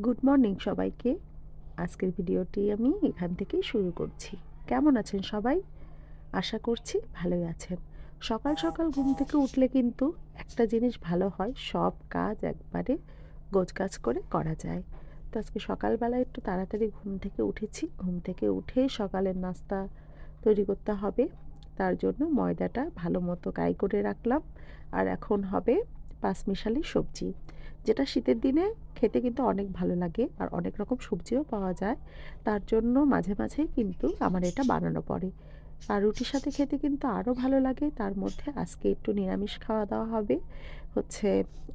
Good morning সবাইকে। আজকের ভিডিওটি আমি এখান থেকেই শুরু করছি। কেমন আছেন সবাই? আশা করছি ভালোই আছেন। সকাল সকাল ঘুম থেকে উঠলে কিন্তু একটা জিনিস ভালো হয়, সব কাজ একবারে গোছগাছ করে করা যায়। তো আজকে সকালবেলা একটু তাড়াতাড়ি ঘুম থেকে উঠেছি। ঘুম থেকে উঠেই সকালের নাস্তা তৈরি করতে হবে। তার জন্য ময়দাটা ভালো মতো গাই করে রাখলাম। আর এখন হবে পাঁচমিশালি সবজি। যেটা শীতের দিনে খেতে কিন্তু অনেক ভালো লাগে আর অনেক রকম সবজিও পাওয়া যায়, তার জন্য মাঝে মাঝেই কিন্তু আমার এটা বানানো পড়ে। আর রুটির সাথে খেতে কিন্তু আরও ভালো লাগে, তার মধ্যে আজকে একটু নিরামিষ খাওয়া দাওয়া হবে, হচ্ছে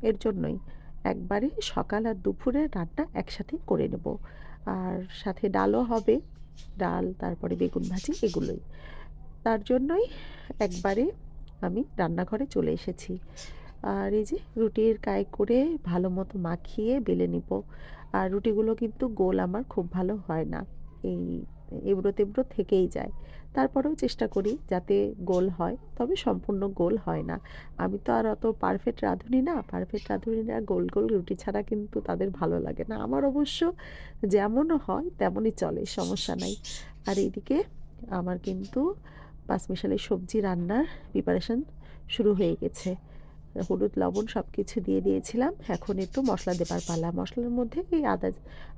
এর জন্যই একবারে সকাল আর দুপুরে রান্না একসাথে করে নেব। আর সাথে ডালও হবে, ডাল, তারপরে বেগুন ভাজি এগুলোই। তার জন্যই একবারে আমি রান্নাঘরে চলে এসেছি। আর এই যে রুটির কায় করে ভালো মতো মাখিয়ে বেলে নিব। আর রুটিগুলো কিন্তু গোল আমার খুব ভালো হয় না। এই এবড়ো তেবড়ো থেকেই যায়। তারপরেও চেষ্টা করি যাতে গোল হয়, তবে সম্পূর্ণ গোল হয় না। আমি তো আর অত পারফেক্ট রাঁধুনি না। পারফেক্ট রাঁধুনিরা গোল গোল রুটি ছাড়া কিন্তু তাদের ভালো লাগে না। আমার অবশ্য যেমন হয় তেমনই চলে, সমস্যা নাই। আর এইদিকে আমার কিন্তু পাঁচমিশালি সবজি রান্নার প্রিপারেশন শুরু হয়ে গেছে। হলুদ, লবণ সব কিছু দিয়ে দিয়েছিলাম। এখন একটু মশলা দেবার পালা। মশলার মধ্যে এই আদা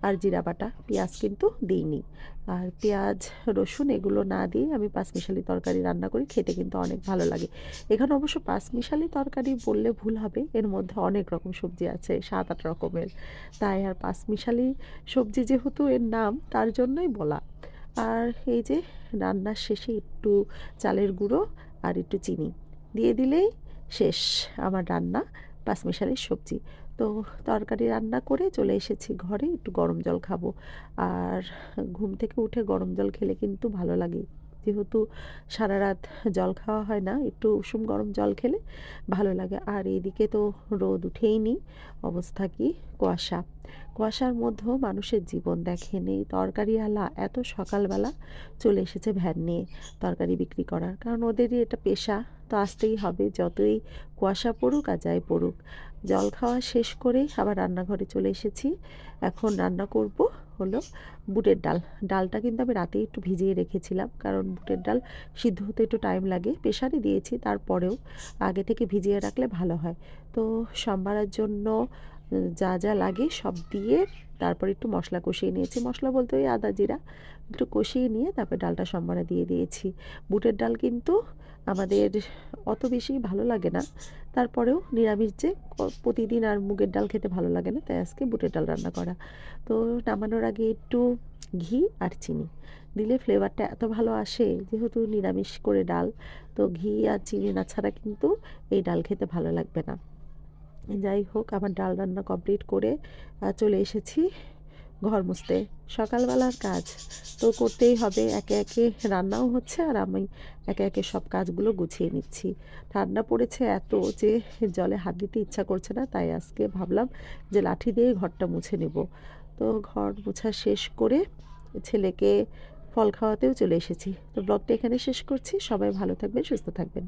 আর জিরা বাটা, পেঁয়াজ কিন্তু দিইনি। আর পেঁয়াজ, রসুন এগুলো না দিয়ে আমি পাঁচমিশালি তরকারি রান্না করি, খেতে কিন্তু অনেক ভালো লাগে। এখানে অবশ্য পাঁচমিশালি তরকারি বললে ভুল হবে, এর মধ্যে অনেক রকম সবজি আছে, সাত আট রকমের। তাই আর পাঁচমিশালি সবজি যেহেতু এর নাম, তার জন্যই বলা। আর এই যে রান্নার শেষে একটু চালের গুঁড়ো আর একটু চিনি। দিয়ে দিলেই শেষ আমার রান্না পাঁচমিশালির সবজি। তো তরকারি রান্না করে চলে এসেছি ঘরে, একটু গরম জল খাব। আর ঘুম থেকে উঠে গরম জল খেলে কিন্তু ভালো লাগে। যেহেতু সারা রাত জল খাওয়া হয় না, একটু উষুম গরম জল খেলে ভালো লাগে। আর এদিকে তো রোদ উঠেই নি, অবস্থা কি? কুয়াশা। কুয়াশার মধ্যেও মানুষের জীবন দেখেন, এই তরকারিওয়ালা এত সকালবেলা চলে এসেছে ভ্যান নিয়ে তরকারি বিক্রি করার। কারণ ওদেরই এটা পেশা তো আসতেই হবে, যতই কুয়াশা পড়ুক আর যাই পড়ুক। জল খাওয়া শেষ করেই আবার রান্নাঘরে চলে এসেছি। এখন রান্না করব হলো বুটের ডাল। ডালটা কিন্তু আমি রাতেই একটু ভিজিয়ে রেখেছিলাম, কারণ বুটের ডাল সিদ্ধ হতে একটু টাইম লাগে। প্রেশারে দিয়েছি, তারপরেও আগে থেকে ভিজিয়ে রাখলে ভালো হয়। তো সম্বারের জন্য যা যা লাগে সব দিয়ে তারপর একটু মশলা কষিয়ে নিয়েছি। মশলা বলতে ওই আদা জিরা একটু কষিয়ে নিয়ে তারপর ডালটা সম্বারে দিয়ে দিয়েছি। বুটের ডাল কিন্তু আমাদের অত বেশি ভালো লাগে না। তারপরেও নিরামিষ যে প্রতিদিন আর মুগের ডাল খেতে ভালো লাগে না, তাই আজকে বুটের ডাল রান্না করা। তো নামানোর আগে একটু ঘি আর চিনি। দিলে ফ্লেভারটা এত ভালো আসে যেহেতু নিরামিষ করে ডাল, তো ঘি আর চিনি না ছাড়া কিন্তু এই ডাল খেতে ভালো লাগবে না। যাই হোক, আমার ডাল রান্না কমপ্লিট করে চলে এসেছি। ঘর মুছতে। সকালবেলার কাজ তো করতেই হবে। একে একে রান্নাও হচ্ছে আর আমি একে একে সব কাজগুলো গুছিয়ে নিচ্ছি। ঠান্ডা পড়েছে এত যে জলে হাত দিতে ইচ্ছা করছে না, তাই আজকে ভাবলাম যে লাঠি দিয়ে ঘরটা মুছে নেব। তো ঘর মুছা শেষ করে ছেলেকে ফল খাওয়াতেও চলে এসেছি। তো ব্লগটা এখানে শেষ করছি। সবাই ভালো থাকবেন, সুস্থ থাকবেন।